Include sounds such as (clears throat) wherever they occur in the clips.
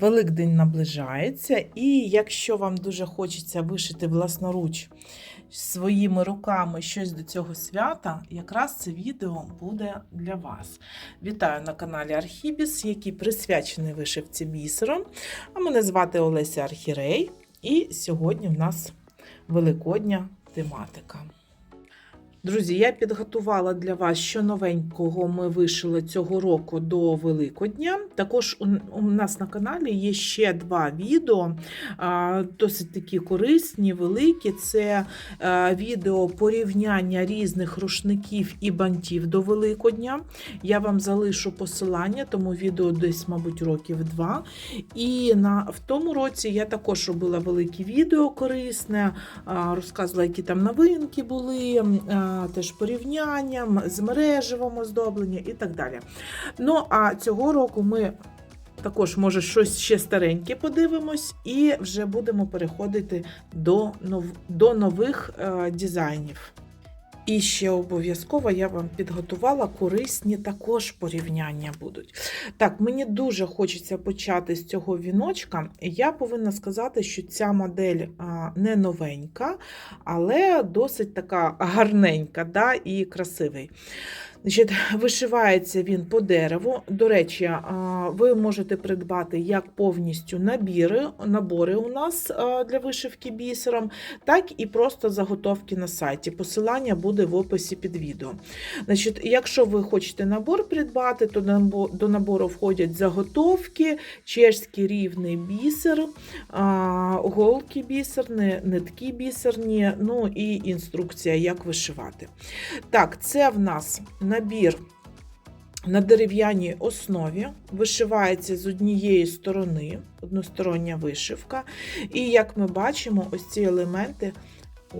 Великдень наближається, і якщо вам дуже хочеться вишити власноруч своїми руками щось до цього свята, якраз це відео буде для вас. Вітаю на каналі Архібіс, який присвячений вишивці бісером. А мене звати Олеся Архірей, і сьогодні в нас великодня тематика. Друзі, я підготувала для вас, що новенького ми вишили цього року до Великодня. Також у, нас на каналі є ще два відео, досить такі корисні, великі. Це відео порівняння різних рушників і бантів до Великодня. Я вам залишу посилання, тому відео десь, мабуть, років два. І на, в тому році я також робила велике відео корисне, розказувала, які там новинки були. Теж порівняння м- з мережевим оздоблення і так далі. Ну, а цього року ми також, може, щось ще стареньке подивимось, і вже будемо переходити до, нов... до нових е, дизайнів. І ще обов'язково я вам підготувала корисні також порівняння будуть. Так, мені дуже хочеться почати з цього віночка. Я повинна сказати, що ця модель не новенька, але досить така гарненька да, і красивий. Значить, (laughs) вишивається він по дереву. До речі, ви можете придбати як повністю набіри, набори у нас для вишивки бісером, так і просто заготовки на сайті. Посилання буде в описі під відео. Значить, якщо ви хочете набор придбати, то до набору входять заготовки, чешський рівний бісер, голки бісерні, нитки бісерні, ну і інструкція, як вишивати. Так, це в нас набір на дерев'яній основі, вишивається з однієї сторони, одностороння вишивка. І як ми бачимо, ось ці елементи.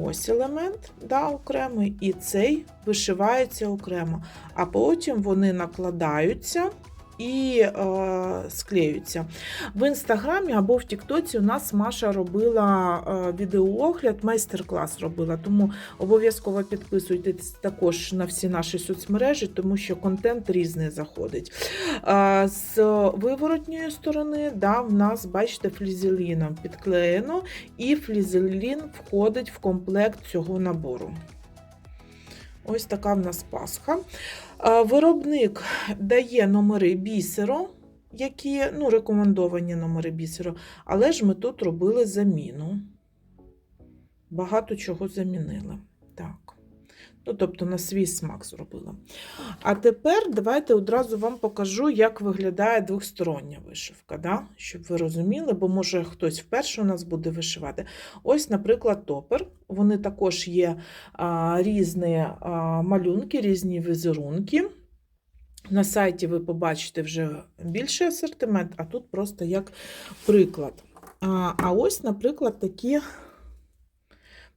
Ось елемент да, окремий, і цей вишивається окремо, а потім вони накладаються і е, склеюються. В інстаграмі або в Тіктоці у нас Маша робила е, відеоогляд, майстер-клас робила. Тому обов'язково підписуйтесь також на всі наші соцмережі, тому що контент різний заходить. Е, з виворотньої сторони, да, в нас, бачите, флізеліном підклеєно, і флізелін входить в комплект цього набору. Ось така в нас пасха. Виробник дає номери бісеро, які ну, рекомендовані номери бісеро, але ж ми тут робили заміну. Багато чого замінили. Так. Ну, тобто на свій смак зробила. А тепер давайте одразу вам покажу, як виглядає двохстороння вишивка, да? щоб ви розуміли, бо може хтось вперше у нас буде вишивати. Ось, наприклад, топер. Вони також є а, різні а, малюнки, різні візерунки. На сайті ви побачите вже більший асортимент, а тут просто як приклад. А, а ось, наприклад, такі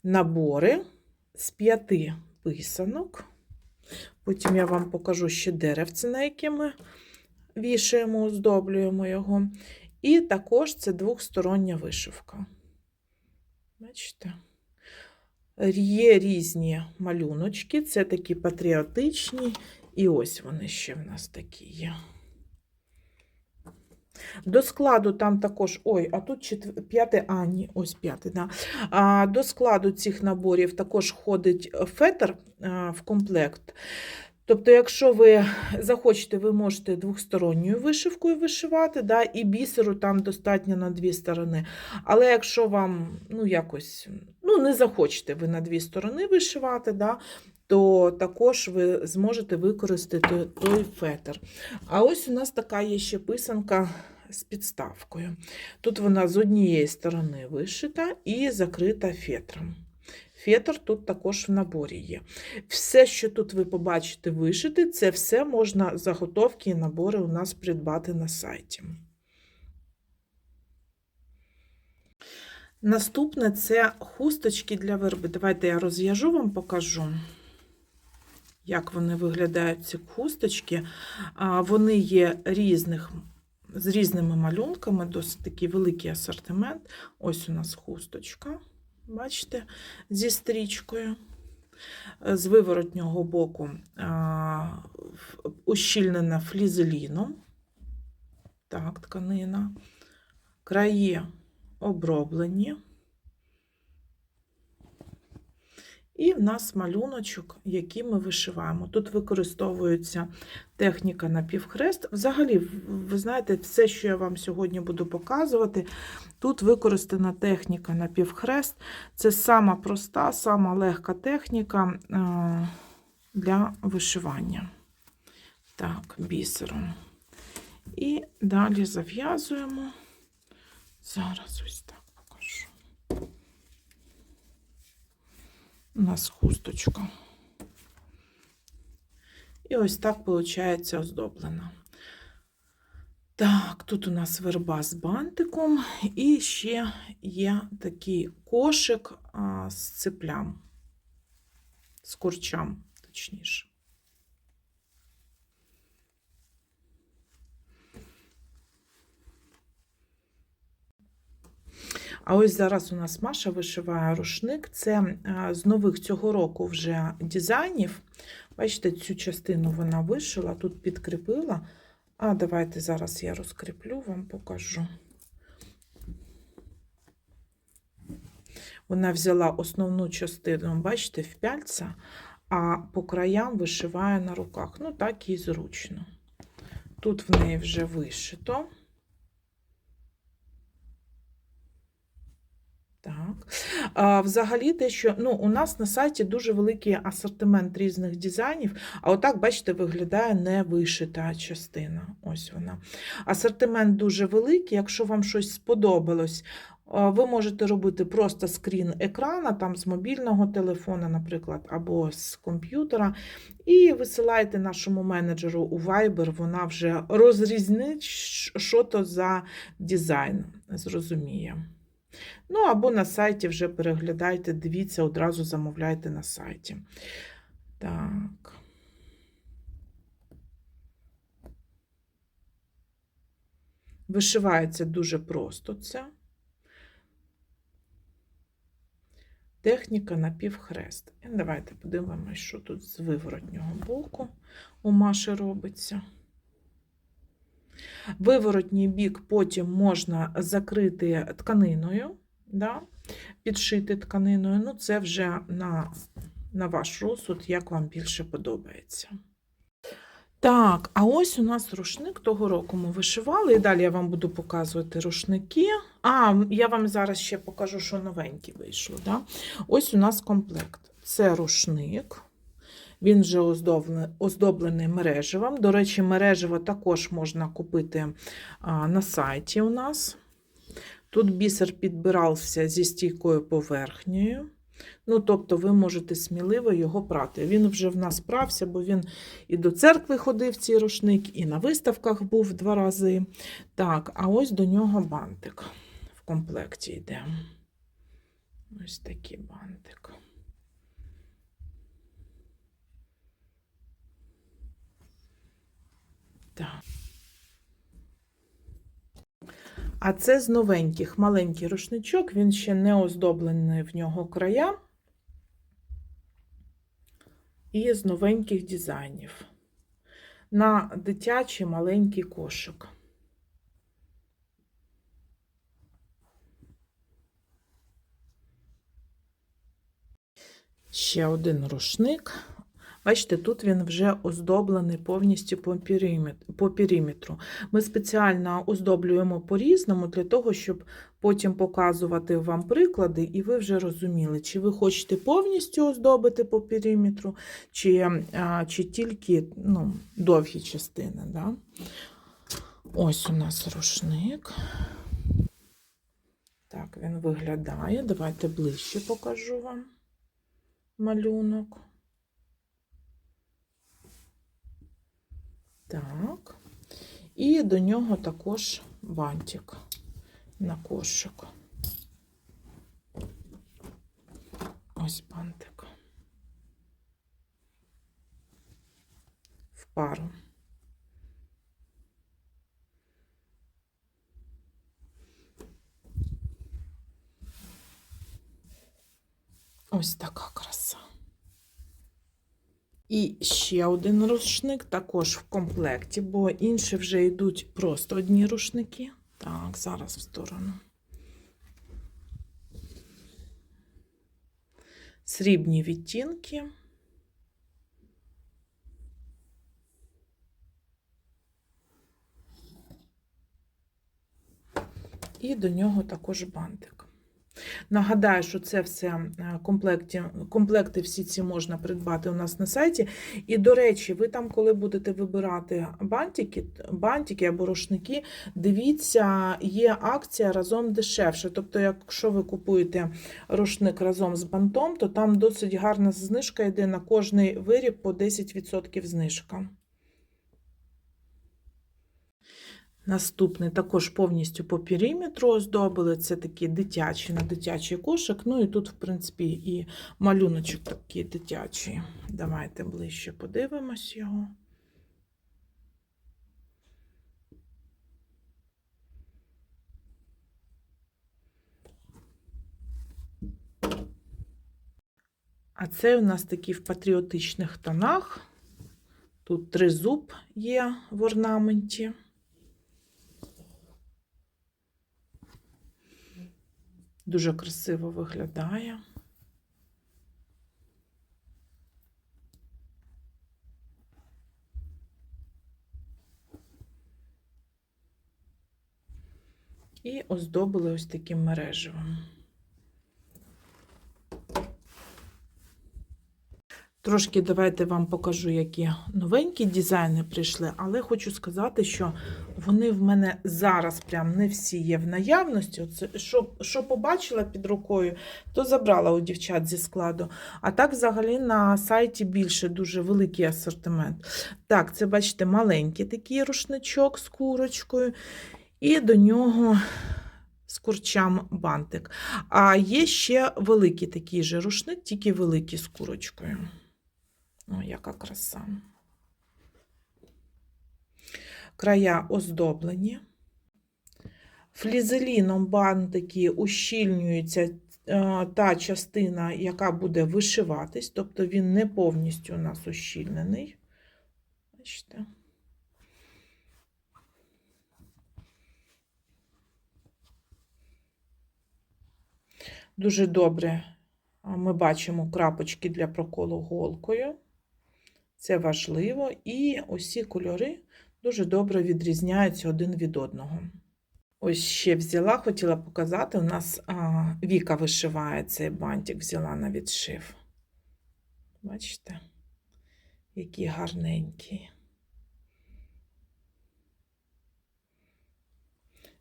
набори з п'яти писанок. Потім я вам покажу ще деревце, на яке ми вішаємо, оздоблюємо його. І також це двохстороння вишивка. Бачите? Є різні малюночки, це такі патріотичні, і ось вони ще в нас такі є. До складу там також, ой, а тут четвер... п'яте, а ні, ось п'яте, да. А, до складу цих наборів також входить фетр а, в комплект. Тобто, якщо ви захочете, ви можете двохсторонньою вишивкою вишивати, да, і бісеру там достатньо на дві сторони. Але якщо вам ну, якось ну, не захочете ви на дві сторони вишивати, да, то також ви зможете використати той фетр. А ось у нас така є ще писанка з підставкою. Тут вона з однієї сторони вишита і закрита фетром. Фетр тут також в наборі є. Все, що тут ви побачите вишити, це все можна заготовки і набори у нас придбати на сайті. Наступне це хусточки для верби. Давайте я розв'яжу вам покажу, як вони виглядають, ці хусточки. Вони є різних, з різними малюнками, досить такий великий асортимент. Ось у нас хусточка, бачите, зі стрічкою. З виворотнього боку ущільнена флізеліном. Так, тканина. краї оброблені. І в нас малюночок, який ми вишиваємо. Тут використовується техніка напівхрест. Взагалі, ви знаєте, все, що я вам сьогодні буду показувати, тут використана техніка напівхрест. Це сама проста, сама легка техніка е, для вишивання. Так, бісером. І далі зав'язуємо. Зараз ось так покажу. У нас хусточка. І ось так виходить оздоблена. Так, тут у нас верба з бантиком, і ще є такий кошик з циплям, з курчам, точніше. А ось зараз у нас Маша вишиває рушник. Це з нових цього року вже дизайнів. Бачите, цю частину вона вишила, тут підкріпила. А давайте зараз я розкріплю, вам покажу. Вона взяла основну частину, бачите, в пяльця, а по краям вишиває на руках. Ну, так і зручно. Тут в неї вже вишито. Так. А, взагалі, те, що ну, у нас на сайті дуже великий асортимент різних дизайнів, а отак, бачите, виглядає невишита частина. Ось вона. Асортимент дуже великий. Якщо вам щось сподобалось, ви можете робити просто скрін екрана, там з мобільного телефона, наприклад, або з комп'ютера, і висилаєте нашому менеджеру у Viber, вона вже розрізнить, що то за дизайн, зрозуміє. Ну, або на сайті вже переглядайте, дивіться, одразу замовляйте на сайті. Так. Вишивається дуже просто це. Техніка напівхрест. І давайте подивимося, що тут з виворотнього боку у Маші робиться. Виворотній бік потім можна закрити тканиною, да? підшити тканиною. Ну, це вже на, на ваш розсуд, як вам більше подобається. Так, а ось у нас рушник того року ми вишивали, і далі я вам буду показувати рушники. А, я вам зараз ще покажу, що новеньке вийшло. Да? Ось у нас комплект. Це рушник. Він вже оздоблений, мереживом. До речі, мереживо також можна купити на сайті у нас. Тут бісер підбирався зі стійкою поверхнею. Ну, тобто, ви можете сміливо його прати. Він вже в нас прався, бо він і до церкви ходив цей рушник, і на виставках був два рази. Так, а ось до нього бантик в комплекті йде. Ось такий бантик. Так. А це з новеньких маленький рушничок, він ще не оздоблений в нього края. І з новеньких дизайнів. На дитячий маленький кошик. Ще один рушник. Бачите, тут він вже оздоблений повністю по периметру. Ми спеціально оздоблюємо по-різному для того, щоб потім показувати вам приклади, і ви вже розуміли, чи ви хочете повністю оздобити по периметру, чи, а, чи тільки ну, довгі частини. Да? Ось у нас рушник. Так, він виглядає. Давайте ближче покажу вам малюнок. Так. І до нього також бантик на кошик. Ось бантик. В пару. Ось така краса. І ще один рушник також в комплекті, бо інші вже йдуть просто одні рушники. Так, зараз в сторону. Срібні відтінки. І до нього також бантик. Нагадаю, що це все е, комплекті, комплекти всі ці можна придбати у нас на сайті. І, до речі, ви там, коли будете вибирати бантики, бантики або рушники, дивіться, є акція разом дешевше. Тобто, якщо ви купуєте рушник разом з бантом, то там досить гарна знижка йде на кожний виріб по 10% знижка. Наступний також повністю по периметру оздобили. Це такий дитячий на дитячий кошик. Ну і тут, в принципі, і малюночок такий дитячий. Давайте ближче подивимось його. А це у нас такий в патріотичних тонах. Тут тризуб є в орнаменті. Дуже красиво виглядає. І оздобили ось таким мережевим. Трошки давайте вам покажу, які новенькі дизайни прийшли, але хочу сказати, що вони в мене зараз прям не всі є в наявності. Оце, що, що побачила під рукою, то забрала у дівчат зі складу. А так, взагалі, на сайті більше дуже великий асортимент. Так, це, бачите, маленький такий рушничок з курочкою, і до нього з курчам бантик. А є ще великий такий же рушник, тільки великий з курочкою. О, яка краса. Края оздоблені. Флізеліном бантики ущільнюється е, та частина, яка буде вишиватись, тобто він не повністю у нас ущільнений. Бачите? Дуже добре ми бачимо крапочки для проколу голкою. Це важливо, і усі кольори дуже добре відрізняються один від одного. Ось ще взяла, хотіла показати, у нас а, Віка вишиває цей бантик, взяла на відшив. Бачите, який гарненький.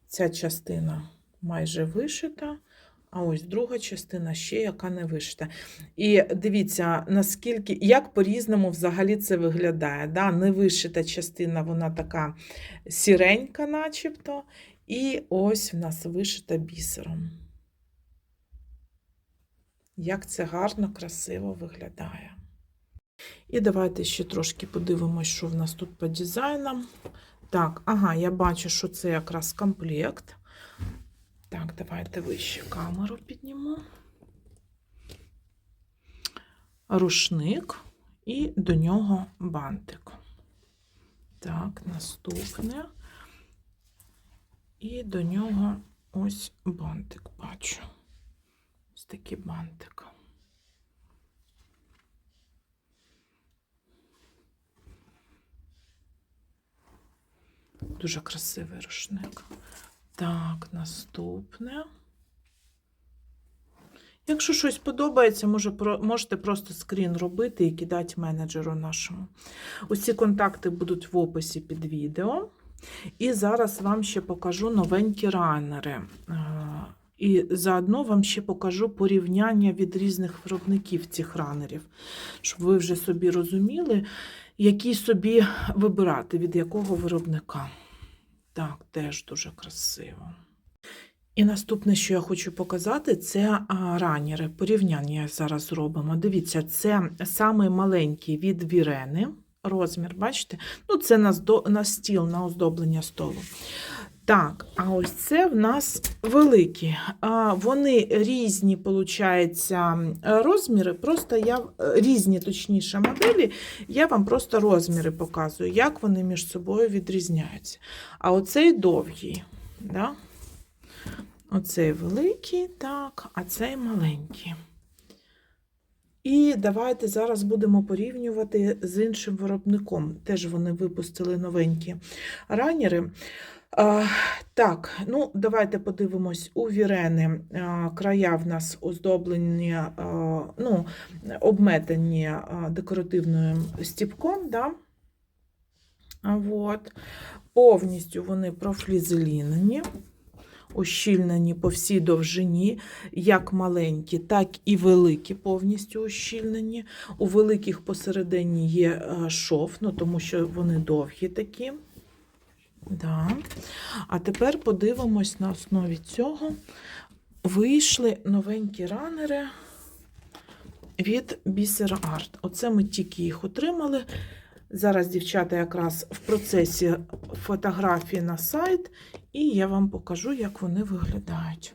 Ця частина майже вишита, а ось друга частина ще яка не вишита. І дивіться, наскільки, як по-різному взагалі це виглядає. Да? Невишита частина, вона така сіренька, начебто. І ось в нас вишита бісером. Як це гарно, красиво виглядає. І давайте ще трошки подивимося, що в нас тут по дизайнам. Так, ага, я бачу, що це якраз комплект. Так, давайте вище камеру підніму. Рушник і до нього бантик. Так, наступне. І до нього ось бантик бачу. Ось такий бантик. Дуже красивий рушник. Так, наступне. Якщо щось подобається, може, можете просто скрін робити і кидати менеджеру нашому. Усі контакти будуть в описі під відео. І зараз вам ще покажу новенькі ранери. І заодно вам ще покажу порівняння від різних виробників цих ранерів, щоб ви вже собі розуміли, який собі вибирати, від якого виробника. Так, теж дуже красиво. І наступне, що я хочу показати, це раніри. Порівняння зараз зробимо. Дивіться, це самий маленький від Вірени. Розмір, бачите? Ну, це на стіл, на оздоблення столу. Так, а ось це в нас великі. Вони різні, виходить, розміри. Просто я різні, точніше, моделі. Я вам просто розміри показую, як вони між собою відрізняються. А оцей довгий. Да? Оцей великий, так, а цей маленький. І давайте зараз будемо порівнювати з іншим виробником. Теж вони випустили новенькі ранери. А, так, ну давайте подивимось у Вірени. А, края в нас оздоблені, а, ну, обметані декоративним стіпком. Да? А, от. Повністю вони профлізелінені, ущільнені по всій довжині, як маленькі, так і великі, повністю ущільнені. У великих посередині є е, шов, ну, тому що вони довгі такі. Да. А тепер подивимось на основі цього. Вийшли новенькі ранери від Biser Art. Оце ми тільки їх отримали. Зараз дівчата якраз в процесі фотографії на сайт, і я вам покажу, як вони виглядають.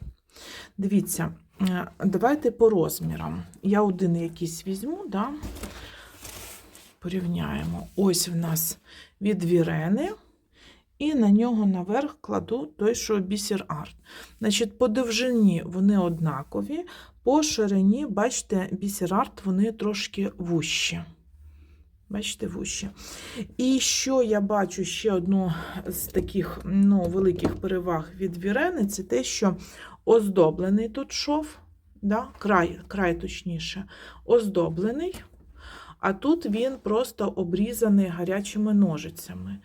Дивіться, е, давайте по розмірам. Я один якийсь візьму, да? порівняємо. Ось в нас від Вірени, і на нього наверх кладу той, що бісер арт. Значить, по довжині вони однакові, по ширині, бачите, бісер арт вони трошки вущі. Бачите, вущі. І що я бачу ще одну з таких ну, великих переваг від Вірени, це те, що оздоблений тут шов, да? край, край точніше, оздоблений, а тут він просто обрізаний гарячими ножицями.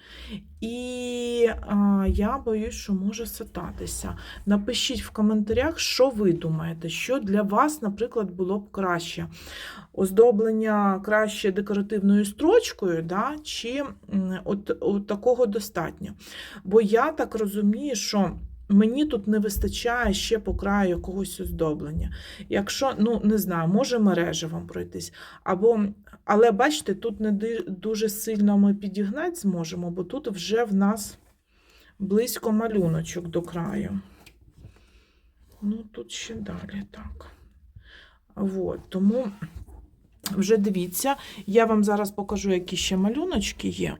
І а, я боюсь, що може сататися. Напишіть в коментарях, що ви думаєте, що для вас, наприклад, було б краще. Оздоблення краще декоративною строчкою, да, чи от, от такого достатньо. Бо я так розумію, що мені тут не вистачає ще по краю якогось оздоблення. Якщо, ну не знаю, може мережевом пройтись. Або, але бачите, тут не дуже сильно ми підігнати зможемо, бо тут вже в нас близько малюночок до краю. Ну, тут ще далі так. Вот, тому вже дивіться, я вам зараз покажу, які ще малюночки є.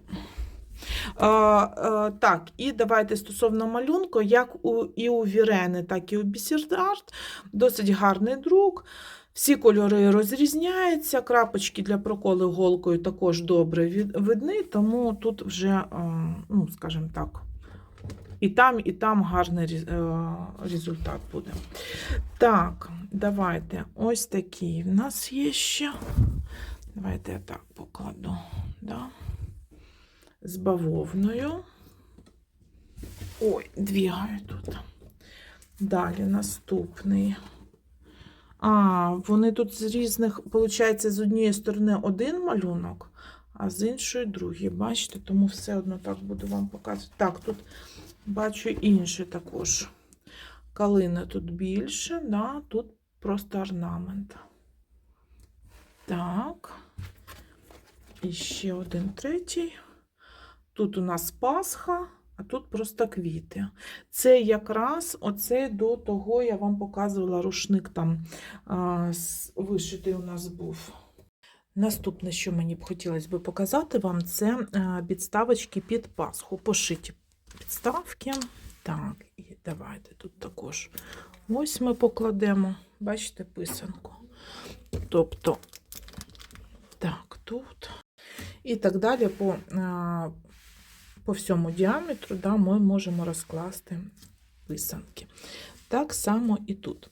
А, а, так, і давайте стосовно малюнку, як у, і у Вірени, так і у Бісердарт. Досить гарний друк. Всі кольори розрізняються, крапочки для проколу голкою також добре видні, тому тут вже, а, ну, скажімо так, і там, і там гарний е, результат буде. Так, давайте. Ось такий в нас є ще. Давайте я так покладу. Да? З бавовною. Ой, двігаю тут. Далі наступний. А, вони тут з різних, виходить, з однієї сторони один малюнок, а з іншої другий. Бачите, тому все одно так буду вам показувати. Так, тут бачу інший також. Калина тут більше, да, тут просто орнамент. Так. І ще один третій. Тут у нас Пасха, а тут просто квіти. Це якраз оце до того я вам показувала рушник там а, вишитий у нас був. Наступне, що мені б хотілося би показати вам, це підставочки під Пасху. Пошиті підставки. Так, і давайте тут також ось ми покладемо, бачите, писанку. Тобто, так, тут. І так далі по, по всьому діаметру да, ми можемо розкласти писанки. Так само і тут.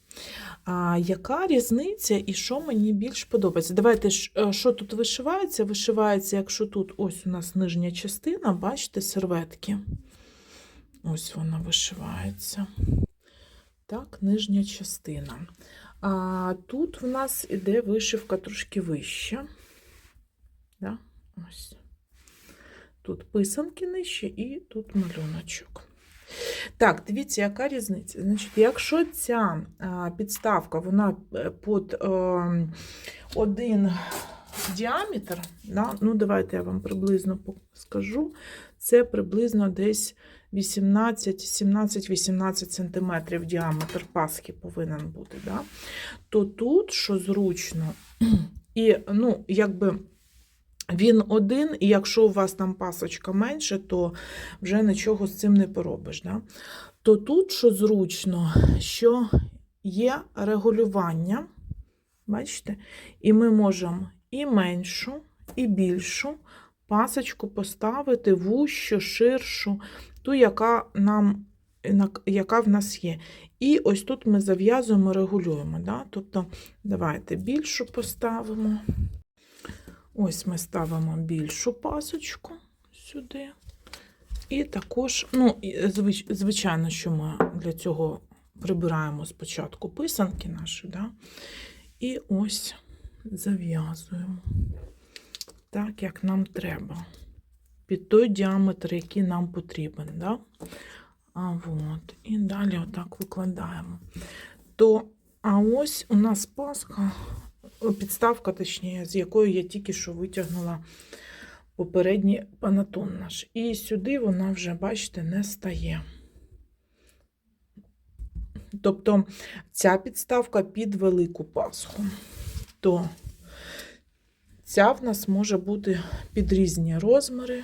А, яка різниця і що мені більш подобається? Давайте, е, що тут вишивається? Вишивається, якщо тут ось у нас нижня частина, бачите, серветки. Ось вона вишивається. Так, нижня частина. А тут в нас іде вишивка трошки вища. Да? Ось. Тут писанки нижче і тут малюночок. Так, дивіться, яка різниця. Значить, якщо ця підставка вона е, під е, один діаметр, да, ну давайте я вам приблизно скажу, це приблизно десь 18, 17-18 см діаметр паски повинен бути. Да? То тут, що зручно, (clears throat) і ну, якби. Він один, і якщо у вас там пасочка менше, то вже нічого з цим не поробиш. Да? то тут, що зручно, що є регулювання, бачите, і ми можемо і меншу, і більшу пасочку поставити вущу, ширшу, ту, яка нам яка в нас є. І ось тут ми зав'язуємо, регулюємо. Да? Тобто, давайте більшу поставимо. Ось ми ставимо більшу пасочку сюди. І також, ну, звич- звичайно, що ми для цього прибираємо спочатку писанки наші, да? і ось зав'язуємо так, як нам треба. Під той діаметр, який нам потрібен. Да? А от, і далі отак викладаємо. То, а ось у нас паска, підставка, точніше, з якої я тільки що витягнула попередній панатон наш. І сюди вона вже, бачите, не стає. Тобто ця підставка під велику пасху. То ця в нас може бути під різні розміри.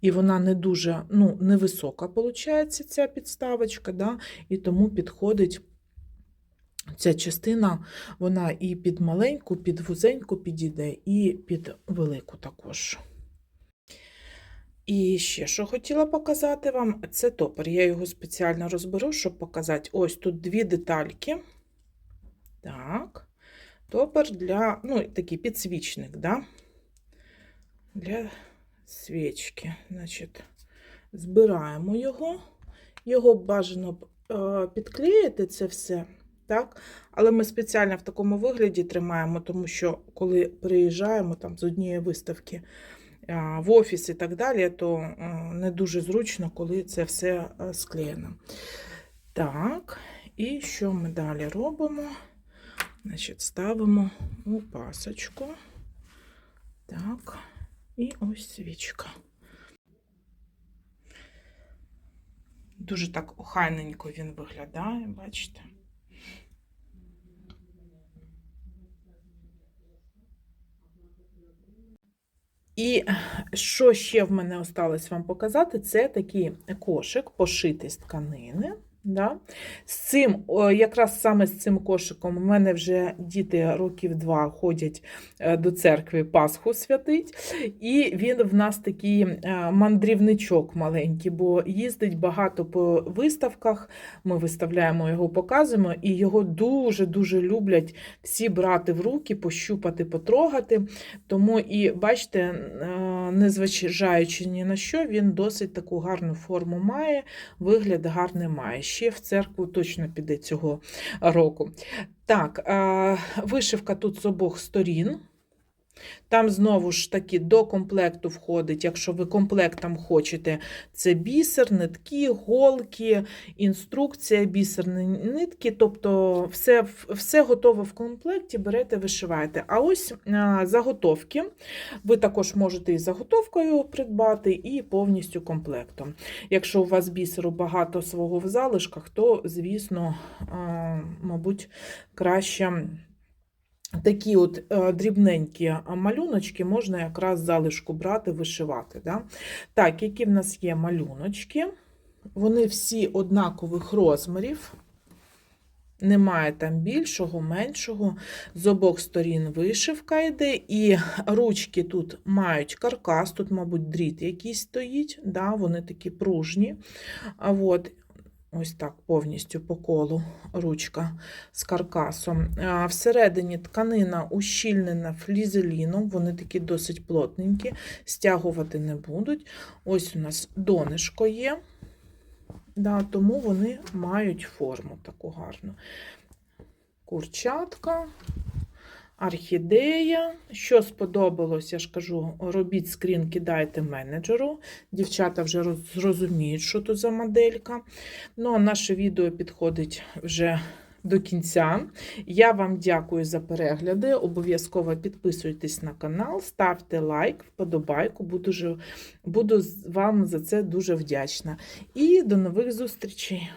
І вона не дуже ну, невисока, виходить, ця підставочка, да? і тому підходить ця частина, вона і під маленьку, під вузеньку підійде, і під велику також. І ще що хотіла показати вам, це топер. Я його спеціально розберу, щоб показати. Ось тут дві детальки. Так. Топер для, ну, такий підсвічник, да? для свічки. Значить, збираємо його. Його бажано е, підклеїти це все. Так? Але ми спеціально в такому вигляді тримаємо, тому що коли приїжджаємо там, з однієї виставки в офіс і так далі, то е, не дуже зручно, коли це все е, склеєно. Так, і що ми далі робимо? Значить, ставимо у пасочку. Так, і ось свічка. Дуже так охайненько він виглядає, бачите? І що ще в мене осталось вам показати, це такий кошик, пошитий з тканини. Да? З цим, якраз саме з цим кошиком, у мене вже діти років два ходять е, до церкви Пасху святить. І він в нас такий е, мандрівничок маленький, бо їздить багато по виставках. Ми виставляємо його, показуємо, і його дуже-дуже люблять всі брати в руки, пощупати, потрогати. Тому і бачите, е, незважаючи ні на що, він досить таку гарну форму має, вигляд гарний має. Ще в церкву точно піде цього року. Так, вишивка тут з обох сторін. Там знову ж таки до комплекту входить, якщо ви комплектом хочете, це бісер, нитки, голки, інструкція, бісерні нитки, тобто все, все готове в комплекті, берете, вишиваєте. А ось а, заготовки. Ви також можете і заготовкою придбати, і повністю комплектом. Якщо у вас бісеру багато свого в залишках, то, звісно, а, мабуть, краще. Такі от е, дрібненькі малюночки можна якраз залишку брати, вишивати. Да? Так, які в нас є малюночки, вони всі однакових розмірів. Немає там більшого, меншого. З обох сторін вишивка йде, і ручки тут мають каркас, тут, мабуть, дріт якийсь стоїть, да, вони такі пружні. От, ось так повністю по колу ручка з каркасом. Всередині тканина ущільнена флізеліном, вони такі досить плотненькі, стягувати не будуть. Ось у нас донишко є. Да, тому вони мають форму таку гарну. Курчатка, орхідея. Що сподобалось, я ж кажу, робіть скрін, кидайте менеджеру. Дівчата вже роз- зрозуміють, що то за моделька. Ну, а наше відео підходить вже до кінця. Я вам дякую за перегляди. Обов'язково підписуйтесь на канал, ставте лайк, вподобайку. Буду, буду вам за це дуже вдячна. І до нових зустрічей!